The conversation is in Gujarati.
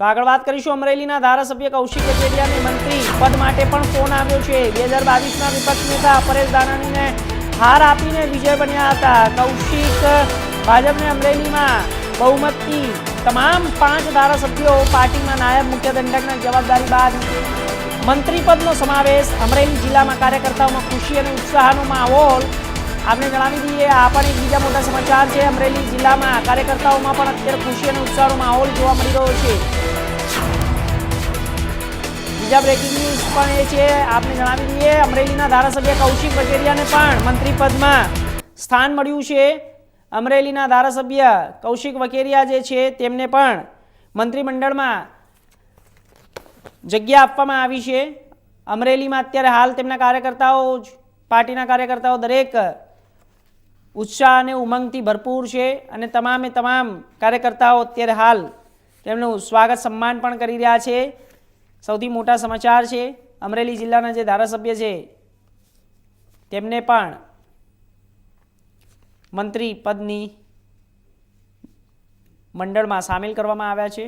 તો આગળ વાત કરીશું અમરેલીના ધારાસભ્ય કૌશિક કચેરિયાને મંત્રી પદ માટે પણ ફોન આવ્યો છે. બે હજાર બાવીસના વિપક્ષ નેતા પરેશ દાનાણીને હાર આપીને વિજય બન્યા હતા. કૌશિક ભાજપને અમરેલીમાં બહુમતથી તમામ પાંચ ધારાસભ્યો પાર્ટીમાં નાયબ મુખ્ય દંડકના જવાબદારી બાદ મંત્રી પદનો સમાવેશ અમરેલી જિલ્લામાં કાર્યકર્તાઓમાં ખુશી અને ઉત્સાહનો માહોલ. આપને જણાવી દઈએ, આ પણ એક બીજા મોટા સમાચાર છે. અમરેલી જિલ્લામાં કાર્યકર્તાઓમાં પણ અત્યારે ખુશી અને ઉત્સાહનો માહોલ જોવા મળી રહ્યો છે. બીજા બ્રેકિંગ ન્યૂઝ પણ એ છે, આપને જણાવી દઈએ, અમરેલીના ધારાસભ્ય કૌશિક કચેરિયાને પણ મંત્રી પદમાં સ્થાન મળ્યું છે. અમરેલીના ધારાસભ્ય કૌશિક વકેરિયા જે છે, તેમને પણ મંત્રીમંડળમાં જગ્યા આપવામાં આવી છે. અમરેલીમાં અત્યારે હાલ તેમના કાર્યકર્તાઓ જ- પાર્ટીના કાર્યકર્તાઓ દરેક ઉત્સાહ અને ઉમંગથી ભરપૂર છે અને તમામે તમામ કાર્યકર્તાઓ અત્યારે હાલ તેમનું સ્વાગત સન્માન પણ કરી રહ્યા છે. સૌથી મોટા સમાચાર છે, અમરેલી જિલ્લાના જે ધારાસભ્ય છે, તેમને પણ મંત્રી પદની મંડળમાં સામેલ કરવામાં આવ્યા છે.